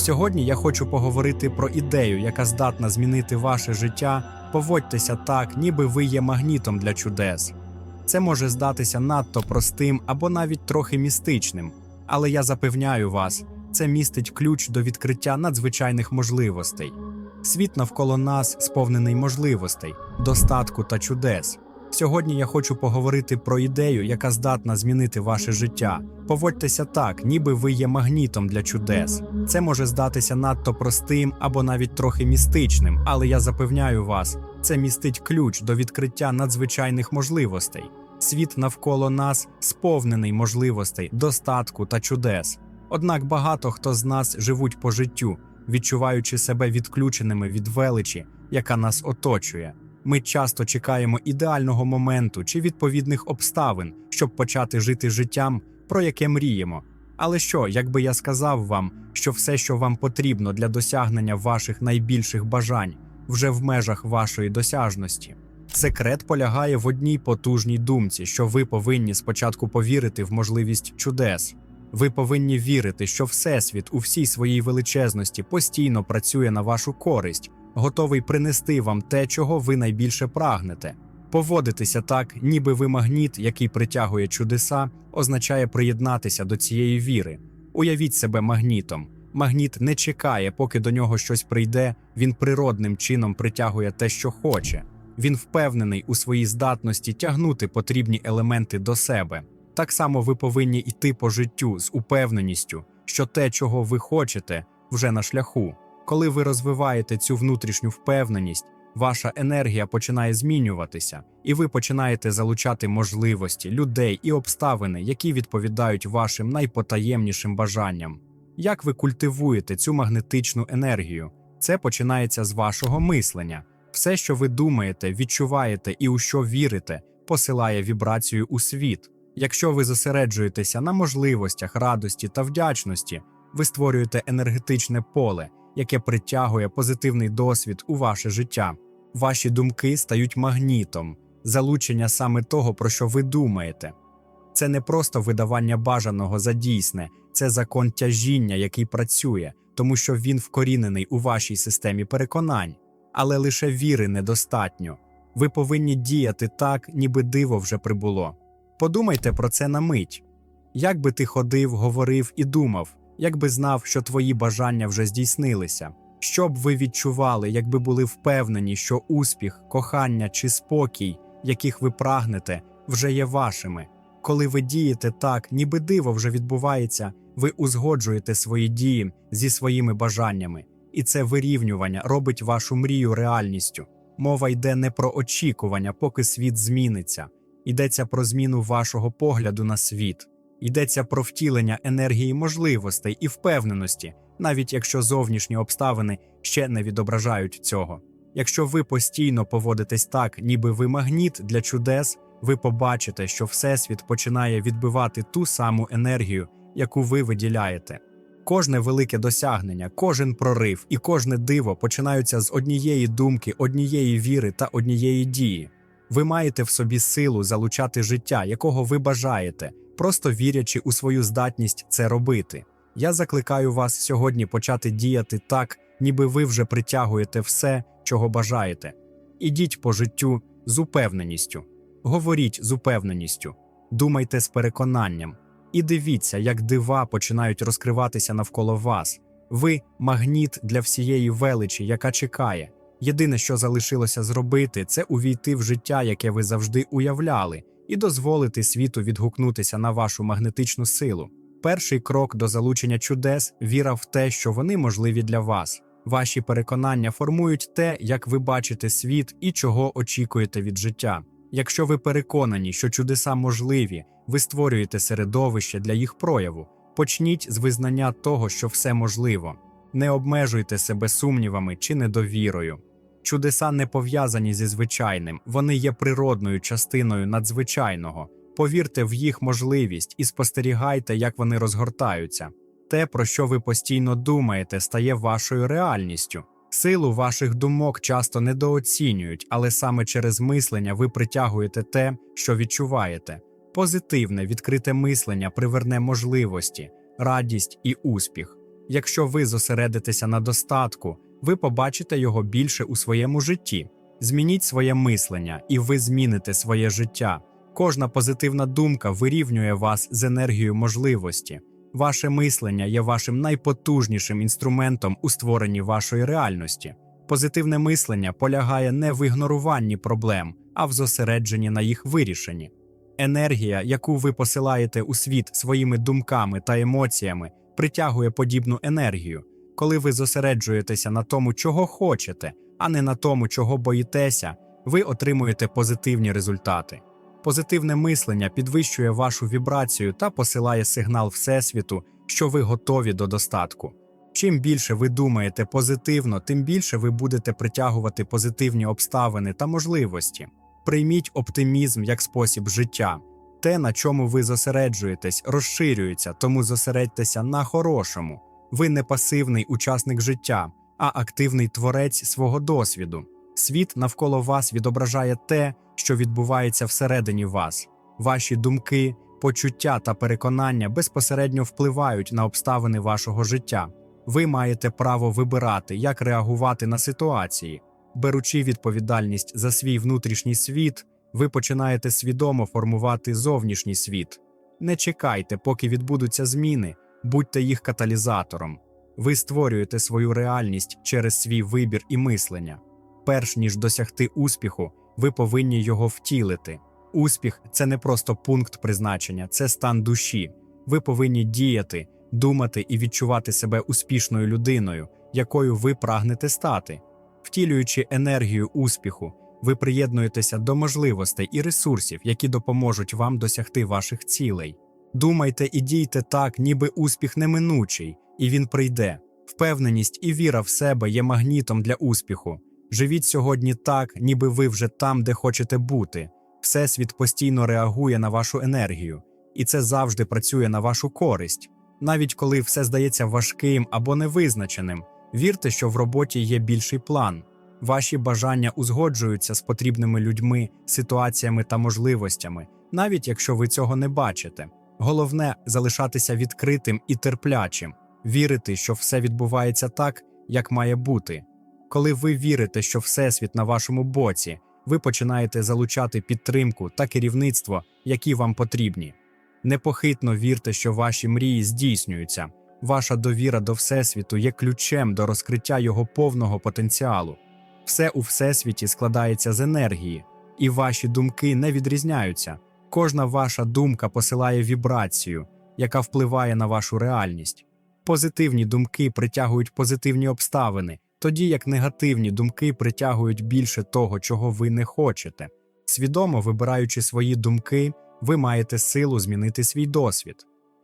Сьогодні я хочу поговорити про ідею, яка здатна змінити ваше життя. Поводьтеся так, ніби ви є магнітом для чудес. Це може здатися надто простим або навіть трохи містичним, але я запевняю вас, це містить ключ до відкриття надзвичайних можливостей. Світ навколо нас сповнений можливостей, достатку та чудес. Сьогодні я хочу поговорити про ідею, яка здатна змінити ваше життя. Поводьтеся так, ніби ви є магнітом для чудес. Це може здатися надто простим або навіть трохи містичним, але я запевняю вас, це містить ключ до відкриття надзвичайних можливостей. Світ навколо нас сповнений можливостей, достатку та чудес. Однак багато хто з нас живуть по життю, відчуваючи себе відключеними від величі, яка нас оточує. Ми часто чекаємо ідеального моменту чи відповідних обставин, щоб почати жити життям, про яке мріємо. Але що, якби я сказав вам, що все, що вам потрібно для досягнення ваших найбільших бажань, вже в межах вашої досяжності? Секрет полягає в одній потужній думці, що ви повинні спочатку повірити в можливість чудес. Ви повинні вірити, що Всесвіт у всій своїй величезності постійно працює на вашу користь, готовий принести вам те, чого ви найбільше прагнете. Поводитися так, ніби ви магніт, який притягує чудеса, означає приєднатися до цієї віри. Уявіть себе магнітом. Магніт не чекає, поки до нього щось прийде, він природним чином притягує те, що хоче. Він впевнений у своїй здатності тягнути потрібні елементи до себе. Так само ви повинні йти по життю з упевненістю, що те, чого ви хочете, вже на шляху. Коли ви розвиваєте цю внутрішню впевненість, ваша енергія починає змінюватися, і ви починаєте залучати можливості, людей і обставини, які відповідають вашим найпотаємнішим бажанням. Як ви культивуєте цю магнетичну енергію? Це починається з вашого мислення. Все, що ви думаєте, відчуваєте і у що вірите, посилає вібрацію у світ. Якщо ви зосереджуєтеся на можливостях, радості та вдячності, ви створюєте енергетичне поле, яке притягує позитивний досвід у ваше життя. Ваші думки стають магнітом, залучення саме того, про що ви думаєте. Це не просто видавання бажаного за дійсне, це закон тяжіння, який працює, тому що він вкорінений у вашій системі переконань. Але лише віри недостатньо. Ви повинні діяти так, ніби диво вже прибуло. Подумайте про це на мить. Як би ти ходив, говорив і думав, якби знав, що твої бажання вже здійснилися, що б ви відчували, якби були впевнені, що успіх, кохання чи спокій, яких ви прагнете, вже є вашими. Коли ви дієте так, ніби диво вже відбувається, ви узгоджуєте свої дії зі своїми бажаннями, і це вирівнювання робить вашу мрію реальністю. Мова йде не про очікування, поки світ зміниться. Йдеться про зміну вашого погляду на світ, йдеться про втілення енергії можливостей і впевненості, навіть якщо зовнішні обставини ще не відображають цього. Якщо ви постійно поводитесь так, ніби ви магніт для чудес, ви побачите, що Всесвіт починає відбивати ту саму енергію, яку ви виділяєте. Кожне велике досягнення, кожен прорив і кожне диво починаються з однієї думки, однієї віри та однієї дії. Ви маєте в собі силу залучати життя, якого ви бажаєте, просто вірячи у свою здатність це робити. Я закликаю вас сьогодні почати діяти так, ніби ви вже притягуєте все, чого бажаєте. Ідіть по життю з упевненістю, говоріть з упевненістю, думайте з переконанням і дивіться, як дива починають розкриватися навколо вас. Ви магніт для всієї величі, яка чекає. Єдине, що залишилося зробити, це увійти в життя, яке ви завжди уявляли, і дозволити світу відгукнутися на вашу магнетичну силу. Перший крок до залучення чудес віра в те, що вони можливі для вас. Ваші переконання формують те, як ви бачите світ і чого очікуєте від життя. Якщо ви переконані, що чудеса можливі, ви створюєте середовище для їх прояву. Почніть з визнання того, що все можливо. Не обмежуйте себе сумнівами чи недовірою. Чудеса не пов'язані зі звичайним, вони є природною частиною надзвичайного. Повірте в їх можливість і спостерігайте, як вони розгортаються. Те, про що ви постійно думаєте, стає вашою реальністю. Силу ваших думок часто недооцінюють, але саме через мислення ви притягуєте те, що відчуваєте. Позитивне, відкрите мислення приверне можливості, радість і успіх. Якщо ви зосередитеся на достатку, ви побачите його більше у своєму житті. Змініть своє мислення, і ви зміните своє життя. Кожна позитивна думка вирівнює вас з енергією можливості. Ваше мислення є вашим найпотужнішим інструментом у створенні вашої реальності. Позитивне мислення полягає не в ігноруванні проблем, а в зосередженні на їх вирішенні. Енергія, яку ви посилаєте у світ своїми думками та емоціями, притягує подібну енергію. Коли ви зосереджуєтеся на тому, чого хочете, а не на тому, чого боїтеся, ви отримуєте позитивні результати. Позитивне мислення підвищує вашу вібрацію та посилає сигнал Всесвіту, що ви готові до достатку. Чим більше ви думаєте позитивно, тим більше ви будете притягувати позитивні обставини та можливості. Прийміть оптимізм як спосіб життя. Те, на чому ви зосереджуєтесь, розширюється, тому зосередьтеся на хорошому. Ви не пасивний учасник життя, а активний творець свого досвіду. Світ навколо вас відображає те, що відбувається всередині вас. Ваші думки, почуття та переконання безпосередньо впливають на обставини вашого життя. Ви маєте право вибирати, як реагувати на ситуації. Беручи відповідальність за свій внутрішній світ, ви починаєте свідомо формувати зовнішній світ. Не чекайте, поки відбудуться зміни, будьте їх каталізатором. Ви створюєте свою реальність через свій вибір і мислення. Перш ніж досягти успіху, ви повинні його втілити. Успіх це не просто пункт призначення, це стан душі. Ви повинні діяти, думати і відчувати себе успішною людиною, якою ви прагнете стати. Втілюючи енергію успіху, ви приєднуєтеся до можливостей і ресурсів, які допоможуть вам досягти ваших цілей. Думайте і дійте так, ніби успіх неминучий, і він прийде. Впевненість і віра в себе є магнітом для успіху. Живіть сьогодні так, ніби ви вже там, де хочете бути. Всесвіт постійно реагує на вашу енергію, і це завжди працює на вашу користь. Навіть коли все здається важким або невизначеним, вірте, що в роботі є більший план. Ваші бажання узгоджуються з потрібними людьми, ситуаціями та можливостями, навіть якщо ви цього не бачите. Головне залишатися відкритим і терплячим, вірити, що все відбувається так, як має бути. Коли ви вірите, що Всесвіт на вашому боці, ви починаєте залучати підтримку та керівництво, які вам потрібні. Непохитно вірте, що ваші мрії здійснюються. Ваша довіра до Всесвіту є ключем до розкриття його повного потенціалу. Все у Всесвіті складається з енергії, і ваші думки не відрізняються. Кожна ваша думка посилає вібрацію, яка впливає на вашу реальність. Позитивні думки притягують позитивні обставини, тоді як негативні думки притягують більше того, чого ви не хочете. Свідомо вибираючи свої думки, ви маєте силу змінити свій досвід.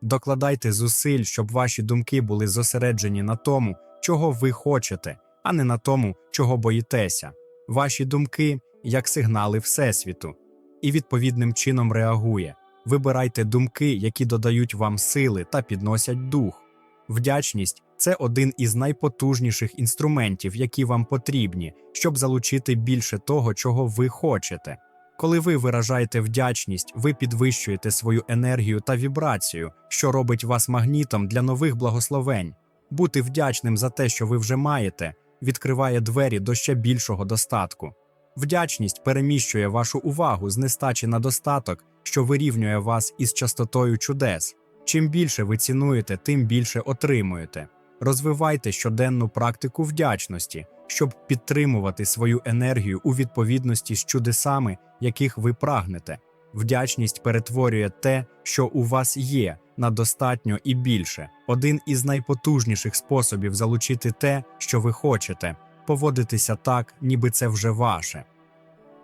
Докладайте зусиль, щоб ваші думки були зосереджені на тому, чого ви хочете, а не на тому, чого боїтеся. Ваші думки як сигнали Всесвіту, і відповідним чином реагує. Вибирайте думки, які додають вам сили та підносять дух. Вдячність це один із найпотужніших інструментів, які вам потрібні, щоб залучити більше того, чого ви хочете. Коли ви виражаєте вдячність, ви підвищуєте свою енергію та вібрацію, що робить вас магнітом для нових благословень. Бути вдячним за те, що ви вже маєте, відкриває двері до ще більшого достатку. Вдячність переміщує вашу увагу з нестачі на достаток, що вирівнює вас із частотою чудес. Чим більше ви цінуєте, тим більше отримуєте. Розвивайте щоденну практику вдячності, щоб підтримувати свою енергію у відповідності з чудесами, яких ви прагнете. Вдячність перетворює те, що у вас є, на достатньо і більше. Один із найпотужніших способів залучити те, що ви хочете, поводитися так, ніби це вже ваше.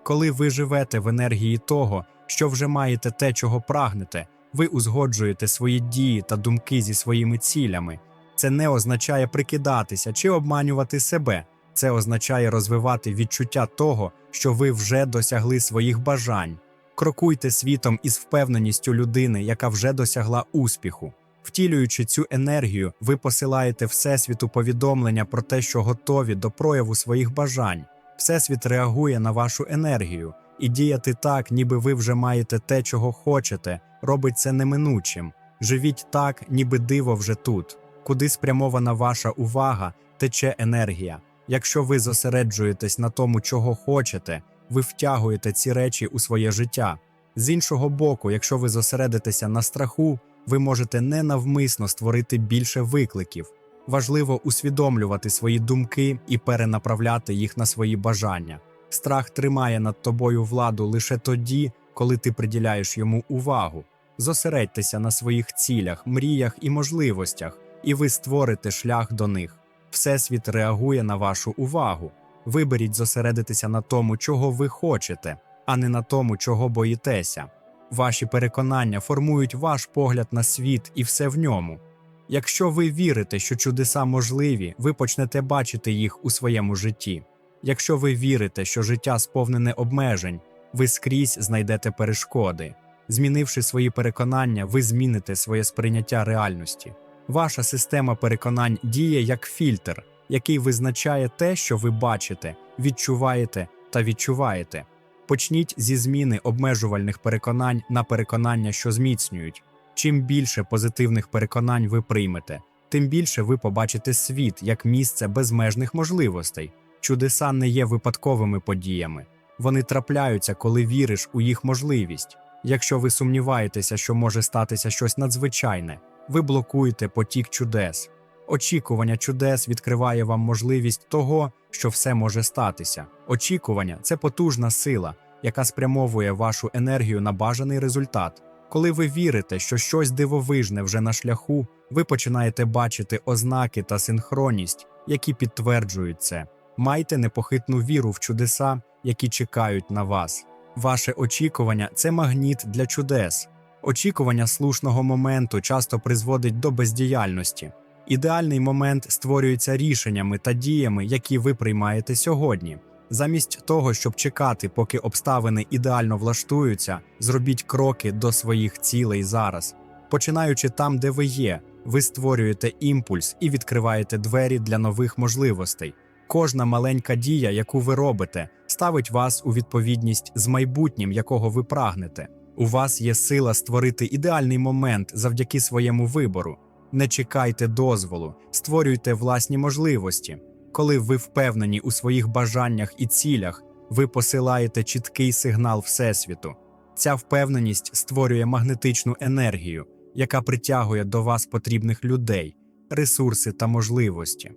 Коли ви живете в енергії того, що вже маєте те, чого прагнете, ви узгоджуєте свої дії та думки зі своїми цілями. Це не означає прикидатися чи обманювати себе. Це означає розвивати відчуття того, що ви вже досягли своїх бажань. Крокуйте світом із впевненістю людини, яка вже досягла успіху. Втілюючи цю енергію, ви посилаєте Всесвіту повідомлення про те, що готові до прояву своїх бажань. Всесвіт реагує на вашу енергію, і діяти так, ніби ви вже маєте те, чого хочете, робить це неминучим. Живіть так, ніби диво вже тут. Куди спрямована ваша увага, тече енергія. Якщо ви зосереджуєтесь на тому, чого хочете, ви втягуєте ці речі у своє життя. З іншого боку, якщо ви зосередитеся на страху, ви можете ненавмисно створити більше викликів. Важливо усвідомлювати свої думки і перенаправляти їх на свої бажання. Страх тримає над тобою владу лише тоді, коли ти приділяєш йому увагу. Зосередьтеся на своїх цілях, мріях і можливостях, і ви створите шлях до них. Всесвіт реагує на вашу увагу. Виберіть зосередитися на тому, чого ви хочете, а не на тому, чого боїтеся. Ваші переконання формують ваш погляд на світ і все в ньому. Якщо ви вірите, що чудеса можливі, ви почнете бачити їх у своєму житті. Якщо ви вірите, що життя сповнене обмежень, ви скрізь знайдете перешкоди. Змінивши свої переконання, ви зміните своє сприйняття реальності. Ваша система переконань діє як фільтр, який визначає те, що ви бачите, відчуваєте та відчуваєте. Почніть зі зміни обмежувальних переконань на переконання, що зміцнюють. Чим більше позитивних переконань ви приймете, тим більше ви побачите світ як місце безмежних можливостей. Чудеса не є випадковими подіями. Вони трапляються, коли віриш у їх можливість. Якщо ви сумніваєтеся, що може статися щось надзвичайне, ви блокуєте потік чудес. Очікування чудес відкриває вам можливість того, що все може статися. Очікування це потужна сила, яка спрямовує вашу енергію на бажаний результат. Коли ви вірите, що щось дивовижне вже на шляху, ви починаєте бачити ознаки та синхронність, які підтверджують це. Майте непохитну віру в чудеса, які чекають на вас. Ваше очікування це магніт для чудес. Очікування слушного моменту часто призводить до бездіяльності. Ідеальний момент створюється рішеннями та діями, які ви приймаєте сьогодні. Замість того, щоб чекати, поки обставини ідеально влаштуються, зробіть кроки до своїх цілей зараз. Починаючи там, де ви є, ви створюєте імпульс і відкриваєте двері для нових можливостей. Кожна маленька дія, яку ви робите, ставить вас у відповідність з майбутнім, якого ви прагнете. У вас є сила створити ідеальний момент завдяки своєму вибору. Не чекайте дозволу, створюйте власні можливості. Коли ви впевнені у своїх бажаннях і цілях, ви посилаєте чіткий сигнал Всесвіту. Ця впевненість створює магнетичну енергію, яка притягує до вас потрібних людей, ресурси та можливості.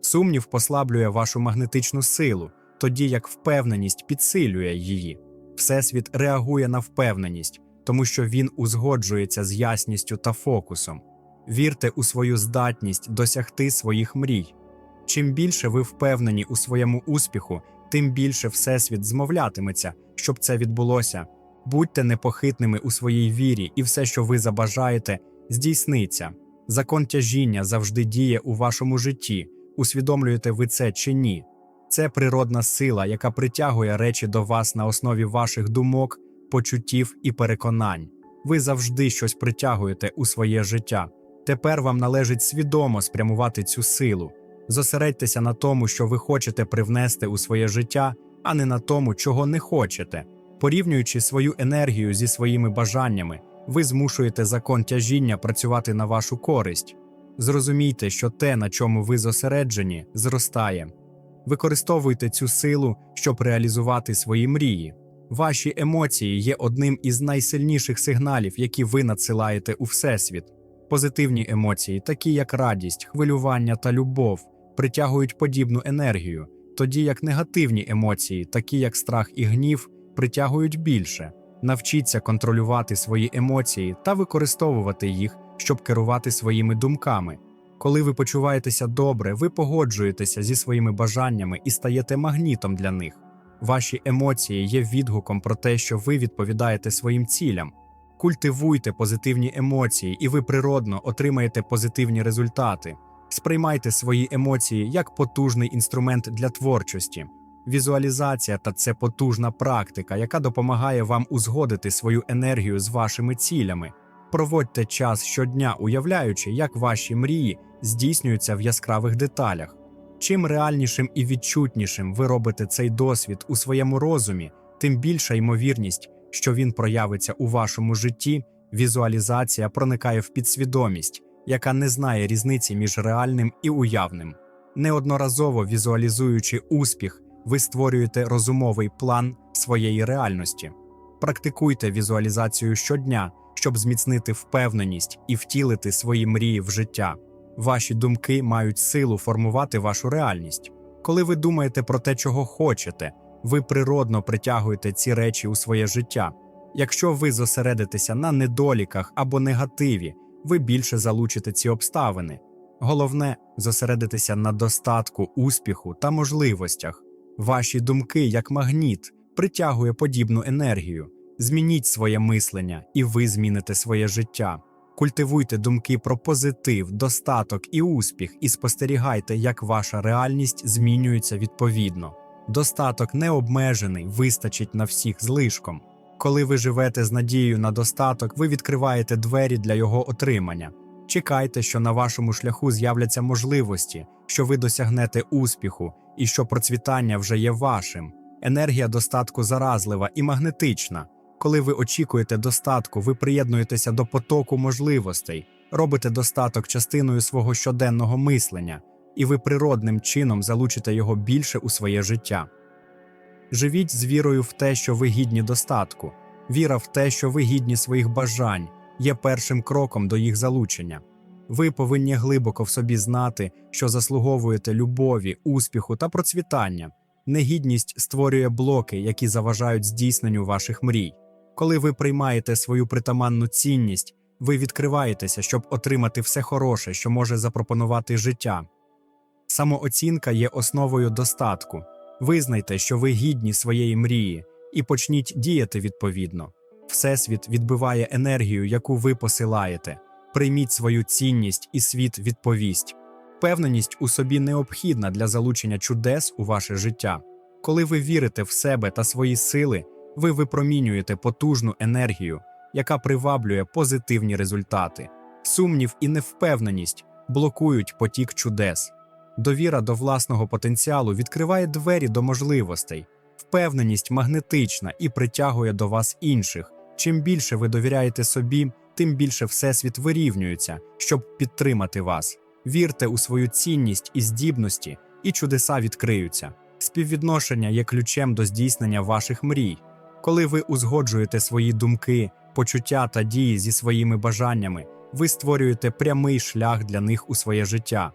Сумнів послаблює вашу магнетичну силу, тоді як впевненість підсилює її. Всесвіт реагує на впевненість, тому що він узгоджується з ясністю та фокусом. Вірте у свою здатність досягти своїх мрій. Чим більше ви впевнені у своєму успіху, тим більше Всесвіт змовлятиметься, щоб це відбулося. Будьте непохитними у своїй вірі, і все, що ви забажаєте, здійсниться. Закон тяжіння завжди діє у вашому житті, усвідомлюєте ви це чи ні. Це природна сила, яка притягує речі до вас на основі ваших думок, почуттів і переконань. Ви завжди щось притягуєте у своє життя. Тепер вам належить свідомо спрямувати цю силу. Зосередьтеся на тому, що ви хочете привнести у своє життя, а не на тому, чого не хочете. Порівнюючи свою енергію зі своїми бажаннями, ви змушуєте закон тяжіння працювати на вашу користь. Зрозумійте, що те, на чому ви зосереджені, зростає. Використовуйте цю силу, щоб реалізувати свої мрії. Ваші емоції є одним із найсильніших сигналів, які ви надсилаєте у Всесвіт. Позитивні емоції, такі як радість, хвилювання та любов, притягують подібну енергію, тоді як негативні емоції, такі як страх і гнів, притягують більше. Навчіться контролювати свої емоції та використовувати їх, щоб керувати своїми думками. Коли ви почуваєтеся добре, ви погоджуєтеся зі своїми бажаннями і стаєте магнітом для них. Ваші емоції є відгуком про те, що ви відповідаєте своїм цілям. Культивуйте позитивні емоції, і ви природно отримаєте позитивні результати. Сприймайте свої емоції як потужний інструмент для творчості. Візуалізація та це потужна практика, яка допомагає вам узгодити свою енергію з вашими цілями. Проводьте час щодня, уявляючи, як ваші мрії здійснюються в яскравих деталях. Чим реальнішим і відчутнішим ви робите цей досвід у своєму розумі, тим більша ймовірність, що він проявиться у вашому житті, візуалізація проникає в підсвідомість, яка не знає різниці між реальним і уявним. Неодноразово візуалізуючи успіх, ви створюєте розумовий план своєї реальності. Практикуйте візуалізацію щодня, щоб зміцнити впевненість і втілити свої мрії в життя. Ваші думки мають силу формувати вашу реальність. Коли ви думаєте про те, чого хочете, ви природно притягуєте ці речі у своє життя. Якщо ви зосередитеся на недоліках або негативі, ви більше залучите ці обставини. Головне зосередитися на достатку, успіху та можливостях. Ваші думки, як магніт, притягує подібну енергію. Змініть своє мислення, і ви зміните своє життя. Культивуйте думки про позитив, достаток і успіх, і спостерігайте, як ваша реальність змінюється відповідно. Достаток не обмежений, вистачить на всіх злишком. Коли ви живете з надією на достаток, ви відкриваєте двері для його отримання. Чекайте, що на вашому шляху з'являться можливості, що ви досягнете успіху і що процвітання вже є вашим. Енергія достатку заразлива і магнетична. Коли ви очікуєте достатку, ви приєднуєтеся до потоку можливостей, робите достаток частиною свого щоденного мислення, і ви природним чином залучите його більше у своє життя. Живіть з вірою в те, що ви гідні достатку. Віра в те, що ви гідні своїх бажань, є першим кроком до їх залучення. Ви повинні глибоко в собі знати, що заслуговуєте любові, успіху та процвітання. Негідність створює блоки, які заважають здійсненню ваших мрій. Коли ви приймаєте свою притаманну цінність, ви відкриваєтеся, щоб отримати все хороше, що може запропонувати життя. Самооцінка є основою достатку. Визнайте, що ви гідні своєї мрії, і почніть діяти відповідно. Всесвіт відбиває енергію, яку ви посилаєте. Прийміть свою цінність, і світ відповість. Впевненість у собі необхідна для залучення чудес у ваше життя. Коли ви вірите в себе та свої сили, ви випромінюєте потужну енергію, яка приваблює позитивні результати. Сумнів і невпевненість блокують потік чудес. Довіра до власного потенціалу відкриває двері до можливостей. Впевненість магнетична і притягує до вас інших. Чим більше ви довіряєте собі, тим більше Всесвіт вирівнюється, щоб підтримати вас. Вірте у свою цінність і здібності, і чудеса відкриються. Співвідношення є ключем до здійснення ваших мрій. Коли ви узгоджуєте свої думки, почуття та дії зі своїми бажаннями, ви створюєте прямий шлях для них у своє життя.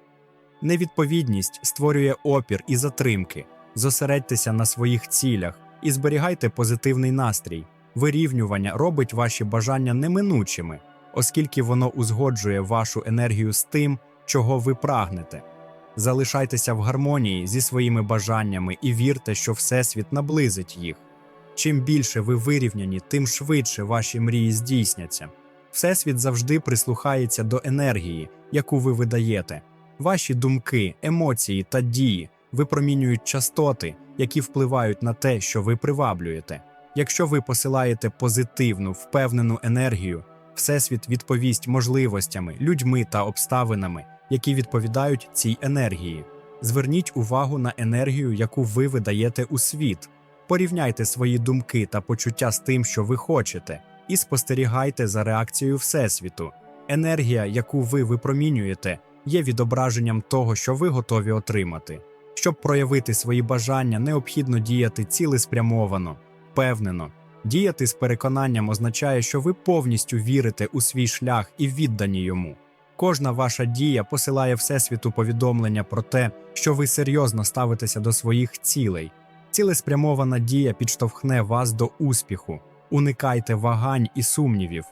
Невідповідність створює опір і затримки. Зосередьтеся на своїх цілях і зберігайте позитивний настрій. Вирівнювання робить ваші бажання неминучими, оскільки воно узгоджує вашу енергію з тим, чого ви прагнете. Залишайтеся в гармонії зі своїми бажаннями і вірте, що Всесвіт наблизить їх. Чим більше ви вирівняні, тим швидше ваші мрії здійсняться. Всесвіт завжди прислухається до енергії, яку ви видаєте. Ваші думки, емоції та дії випромінюють частоти, які впливають на те, що ви приваблюєте. Якщо ви посилаєте позитивну, впевнену енергію, Всесвіт відповість можливостями, людьми та обставинами, які відповідають цій енергії. Зверніть увагу на енергію, яку ви видаєте у світ. Порівняйте свої думки та почуття з тим, що ви хочете, і спостерігайте за реакцією Всесвіту. Енергія, яку ви випромінюєте, є відображенням того, що ви готові отримати. Щоб проявити свої бажання, необхідно діяти цілеспрямовано, впевнено. Діяти з переконанням означає, що ви повністю вірите у свій шлях і віддані йому. Кожна ваша дія посилає Всесвіту повідомлення про те, що ви серйозно ставитеся до своїх цілей. Цілеспрямована дія підштовхне вас до успіху. Уникайте вагань і сумнівів.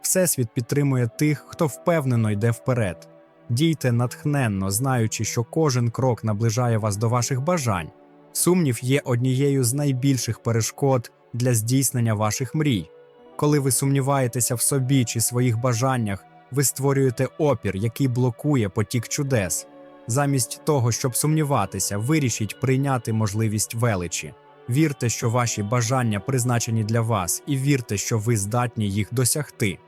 Всесвіт підтримує тих, хто впевнено йде вперед. Дійте натхненно, знаючи, що кожен крок наближає вас до ваших бажань. Сумнів є однією з найбільших перешкод для здійснення ваших мрій. Коли ви сумніваєтеся в собі чи своїх бажаннях, ви створюєте опір, який блокує потік чудес. Замість того, щоб сумніватися, вирішіть прийняти можливість величі. Вірте, що ваші бажання призначені для вас, і вірте, що ви здатні їх досягти.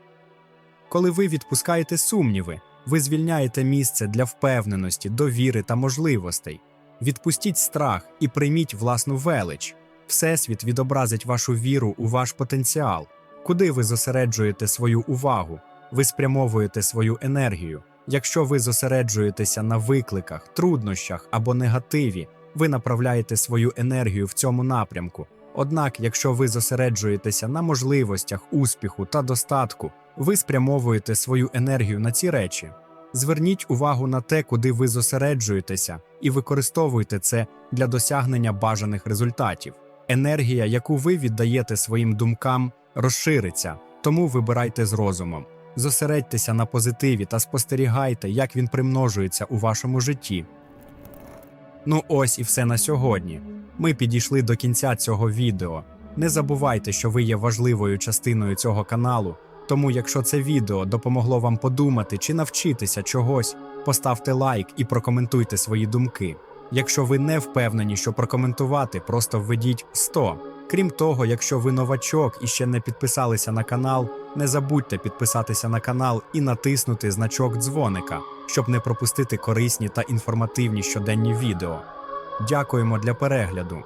Коли ви відпускаєте сумніви, ви звільняєте місце для впевненості, довіри та можливостей. Відпустіть страх і прийміть власну велич. Всесвіт відобразить вашу віру у ваш потенціал, куди ви зосереджуєте свою увагу, ви спрямовуєте свою енергію. Якщо ви зосереджуєтеся на викликах, труднощах або негативі, ви направляєте свою енергію в цьому напрямку. Однак, якщо ви зосереджуєтеся на можливостях, успіху та достатку, ви спрямовуєте свою енергію на ці речі. Зверніть увагу на те, куди ви зосереджуєтеся, і використовуйте це для досягнення бажаних результатів. Енергія, яку ви віддаєте своїм думкам, розшириться, тому вибирайте з розумом. Зосередьтеся на позитиві та спостерігайте, як він примножується у вашому житті. Ну ось і все на сьогодні. Ми підійшли до кінця цього відео. Не забувайте, що ви є важливою частиною цього каналу. Тому, якщо це відео допомогло вам подумати чи навчитися чогось, поставте лайк і прокоментуйте свої думки. Якщо ви не впевнені, що прокоментувати, просто введіть 100. Крім того, якщо ви новачок і ще не підписалися на канал, не забудьте підписатися на канал і натиснути значок дзвоника, щоб не пропустити корисні та інформативні щоденні відео. Дякуємо для перегляду.